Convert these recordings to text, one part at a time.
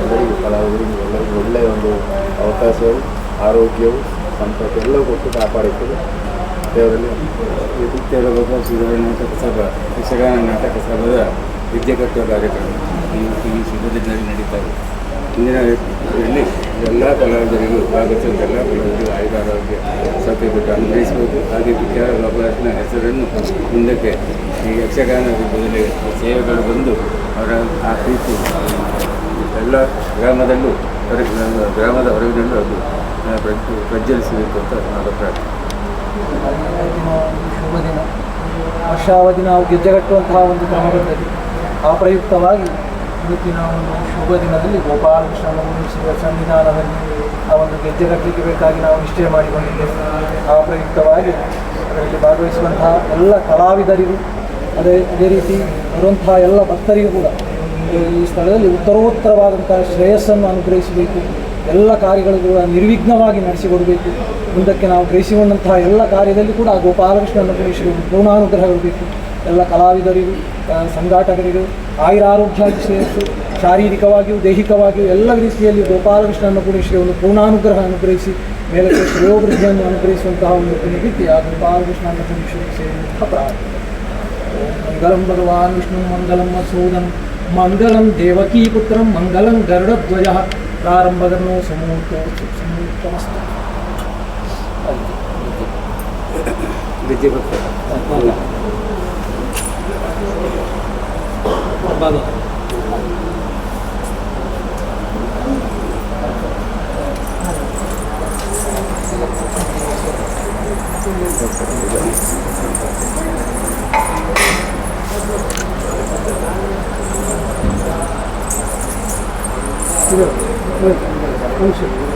ಎಲ್ಲರಿಗೂ ಕಲಾವಿದರಿಗೆ ಎಲ್ಲರಿಗೂ ಒಳ್ಳೆಯ ಒಂದು ಅವಕಾಶವು, ಆರೋಗ್ಯವು, ಸಂಪತ್ತು ಎಲ್ಲವೂ ಕೊಟ್ಟು ಕಾಪಾಡಿಕೊಂಡು ದೇವರಲ್ಲಿ ನಿತ್ಯದ ಭಗವಾನ್ ನಾಟಕ ಸಭಾ, ಯಕ್ಷಗಾನ ನಾಟಕ ಸಭಾದ ವಿದ್ಯೆ ಕಟ್ಟುವ ಕಾರ್ಯಕ್ರಮ ಈ ಈ ಶುಭದಲ್ಲಿ ನಡೀತಾ ಇದೆ. ಇಂದಿನ ಎಲ್ಲ ಕಲಾವಿದರಿಗೂ ಭಾಗವಹಿಸಿದ ಎಲ್ಲ ಸೌಖ್ಯ ಕೊಟ್ಟು ಅನುಗ್ರಹಿಸಬೇಕು ಹಾಗೆ ವಿದ್ಯಾ ಭಗವಾನ್ ಹೆಸರನ್ನು ಮುಂದಕ್ಕೆ ಈ ಯಕ್ಷಗಾನ ಬದಲಿಗೆ ಸೇವೆಗಳು ಬಂದು ಅವರ ಆ ಪ್ರೀತಿ ಎಲ್ಲ ಗ್ರಾಮದಲ್ಲೂ ಹೊರ ಗ್ರಾಮದ ಹೊರಗಿನಲ್ಲೂ ಅದು ಪ್ರಜ್ವಲಿಸಬೇಕು ಅಂತ ನನ್ನ ಪ್ರಾರ್ಥನೆ ಶುಭ ದಿನ, ವರ್ಷಾವಧಿ ನಾವು ಗೆಜ್ಜೆಗಟ್ಟುವಂತಹ ಒಂದು ಕ್ರಮದಲ್ಲಿ ಆ ಪ್ರಯುಕ್ತವಾಗಿ ಇವತ್ತಿನ ಒಂದು ಶುಭ ದಿನದಲ್ಲಿ ಗೋಪಾಲಕೃಷ್ಣನ ಸಂವಿಧಾನದಲ್ಲಿ ಆ ಒಂದು ಗೆಜ್ಜೆ ಕಟ್ಟಲಿಕ್ಕೆ ಬೇಕಾಗಿ ನಾವು ನಿಶ್ಚಯ ಮಾಡಿಕೊಂಡಿದ್ದೇವೆ. ಆ ಪ್ರಯುಕ್ತವಾಗಿ ಅದರಲ್ಲಿ ಭಾಗವಹಿಸುವಂತಹ ಎಲ್ಲ ಕಲಾವಿದರಿಗೂ, ಅದೇ ಅದೇ ರೀತಿ ಬರುವಂತಹ ಎಲ್ಲ ಭಕ್ತರಿಗೂ ಕೂಡ ಈ ಸ್ಥಳದಲ್ಲಿ ಉತ್ತರೋತ್ತರವಾದಂತಹ ಶ್ರೇಯಸ್ಸನ್ನು ಅನುಗ್ರಹಿಸಬೇಕು. ಎಲ್ಲ ಕಾರ್ಯಗಳು ಕೂಡ ನಿರ್ವಿಘ್ನವಾಗಿ ನಡೆಸಿಕೊಡಬೇಕು. ಮುಂದಕ್ಕೆ ನಾವು ಗ್ರಹಿಸಿಕೊಂಡಂತಹ ಎಲ್ಲ ಕಾರ್ಯದಲ್ಲಿ ಕೂಡ ಆ ಗೋಪಾಲಕೃಷ್ಣನ ಪುರುಷರು ಪೂರ್ಣಾನುಗ್ರಹಗಳು ಬೇಕು ಎಲ್ಲ ಕಲಾವಿದರಿಗೂ, ಸಂಘಾಟಕರಿಗೂ ಆಯುರಾರೋಗ್ಯ ಶ್ರೇಯಸ್ಸು ಶಾರೀರಿಕವಾಗಿಯೂ ದೈಹಿಕವಾಗಿಯೂ ಎಲ್ಲ ರೀತಿಯಲ್ಲಿ ಗೋಪಾಲಕೃಷ್ಣನ ಪುರುಷರಿಗೆ ಒಂದು ಪೂರ್ಣಾನುಗ್ರಹ ಅನುಗ್ರಹಿಸಿ ಮೇಲಕ್ಕೆ ಶ್ರೇಯೋವೃದ್ಧಿಯನ್ನು ಅನುಗ್ರಹಿಸುವಂತಹ ಒಂದು ಪುಣ್ಯವಿದ್ಯೆ ಆ ಗೋಪಾಲಕೃಷ್ಣನ ಪುರುಷರಿಗೆ ಸೇರಿದಂತಹ ಪ್ರಾರ್ಥನೆ. ಮಂಗಲಂ ಭಗವಾನ್ ವಿಷ್ಣು ಮಂಗಲಂ ಮಸೂದನ್ ಮಂಗಲಂ ದೇವಕೀಪುತ್ರಂ ಮಂಗಲಂ ಗರುಡಧ್ವಜ ಸಮೂರ್ತೋ ಸಮೂಹ ವಿದ್ಯೆ Thank you.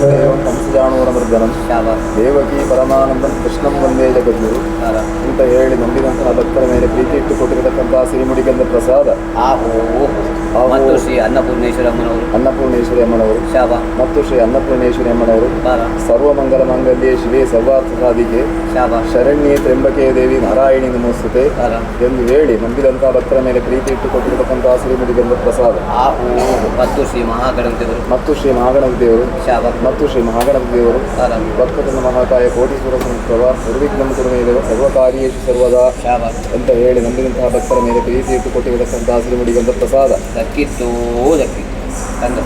거예요. ಶಾಬಾಸ್ ದೇವಕಿ ಪರಮಾನಂದಂ ಕೃಷ್ಣಂ ಒಂದೇ ಜಗದ್ಗುರು. ಅಂತ ಹೇಳಿ ನಂಬಿದಂತಹ ಭಕ್ತರ ಮೇಲೆ ಪ್ರೀತಿ ಇಟ್ಟುಕೊಟ್ಟಿರತಕ್ಕಂತಹ ಸಿರಿಮುಡಿಗಂಧ ಪ್ರಸಾದ. ಮತ್ತು ಶ್ರೀ ಅನ್ನಪೂರ್ಣೇಶ್ವರಮ್ಮನವರು ಅನ್ನಪೂರ್ಣೇಶ್ವರಿ ಅಮ್ಮನವರು. ಶಾಪ ಮತ್ತು ಶ್ರೀ ಅನ್ನಪೂರ್ಣೇಶ್ವರಿ ಅಮ್ಮನವರು. ಸರ್ವ ಮಂಗಲ ಮಂಗಲ್ಯ ಶಿವೇ ಸರ್ವಾರ್ಥ ಸಾಧಿಕೆ ಶಾಪ ಶರಣ್ಯೆ ದೇವಿ ನಾರಾಯಣಿ ನಮೋಸ್ತುತೆ. ಎಂದು ಹೇಳಿ ನಂಬಿದಂತಹ ಭಕ್ತರ ಮೇಲೆ ಪ್ರೀತಿ ಇಟ್ಟುಕೊಟ್ಟಿರತಕ್ಕಂತಹ ಸಿರಿಮುಡಿಗಂಧ ಪ್ರಸಾದ. ಮತ್ತು ಶ್ರೀ ಮಹಾಗಣಪತಿಯವರು. ಮತ್ತು ಶ್ರೀ ಮಹಾಗಣಪ ದೇವರು ಶಾಪ ಮತ್ತು ಶ್ರೀ ಮಹಾಗಣಪ ದೇವರು ಭಕ್ತರನ್ನು ಮಹಾಕಾಯ ಕೋಟೀಶ್ವರ ಸಂಸ್ಕೃತ ನಿರ್ವಿಘ್ನಂ ಮೇಲೆ ಸರ್ವಕಾರ್ಯೇಶು ಸರ್ವದಾ ಅಂತ ಹೇಳಿ ನಂಬಿದಂತಹ ಭಕ್ತರ ಮೇಲೆ ಪ್ರೀತಿ ಇಟ್ಟು ಇಟ್ಟುಕೊಟ್ಟಿರತಕ್ಕಂತಹ ಸಿರಿಮುಡಿಗಂಧ ಪ್ರಸಾದ. ದಕ್ಕಿತ್ತು ದಕ್ಕಿತ್ತು. ತಂದ